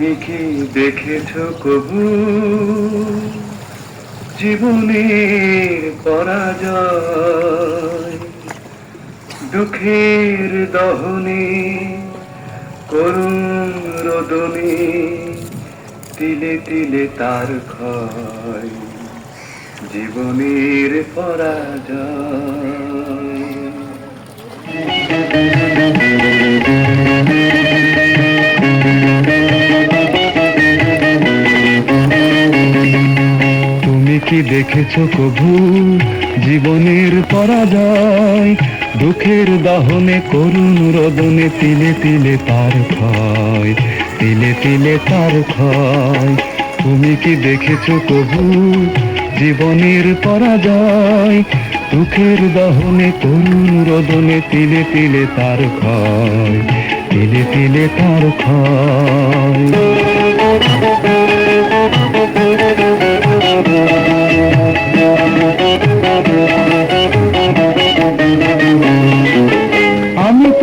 তুমি কি দেখেছ কবু? জীবনের পরাজয়। দুঃখের দহনে, করুণ রোদনে, তিলে তিলে তার ক্ষয়। জীবনের পরাজয়। কি দেখেছ কবু জীবনের পরাজয়। দুঃখের দহনে করুণ রোদনে তিলে তিলে তার ক্ষয়, তিলে তিলে তার ক্ষয়। তুমি কি দেখেছ কবু জীবনের পরাজয়? দুঃখের দহনে করুণ রোদনে তিলে তিলে তার ক্ষয়, তিলে তিলে তার ক্ষয়।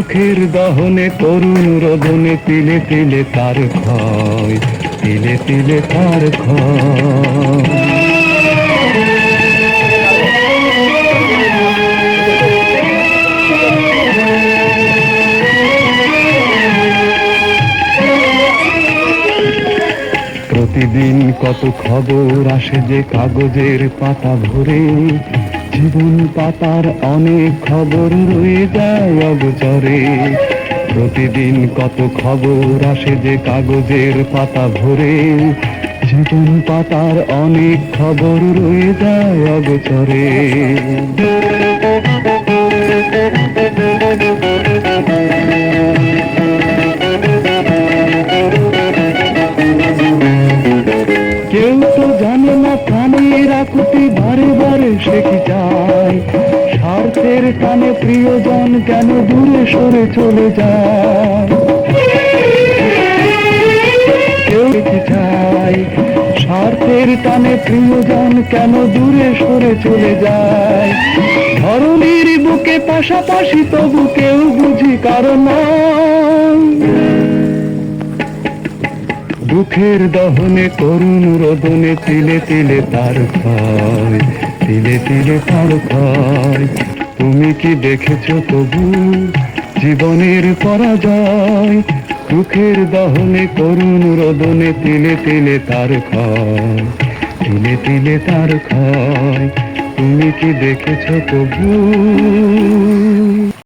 দুঃখের দহনে তরুণ রোদনে তিলে তিলে তার ক্ষয়, তিলে তিলে তার ক্ষয়। প্রতিদিন কত খবর আসে যে কাগজের পাতা ভরে জীবন পাতার অনেক খবর রয়ে যায় অগচরে। প্রতিদিন কত খবর আসে যে কাগজের পাতা ভরে। জীবন পাতার অনেক খবর রয়ে যায় অগচরে। কেউ তো জানে না প্রাণের আকুতি বারে টানে প্রিয়জন কেন দূরে সরে চলে যায়? স্বার্থের টানে প্রিয়জন কেন দূরে সরে চলে যায়? ধরনীর বুকে পাশাপাশি তবু কেউ বুঝি কারণ দুঃখের দহনে করুণ রোদনে তিলে তিলে তার ক্ষয়, তিলে তিলে তার ক্ষয়। তুমি কি দেখেছ তবু জীবনের পরাজয়? দুঃখের দহনে করুণ রদনে তিলে তিলে তার ক্ষয়। তিলে তিলে তার খয় তুমি কি দেখেছ তবু?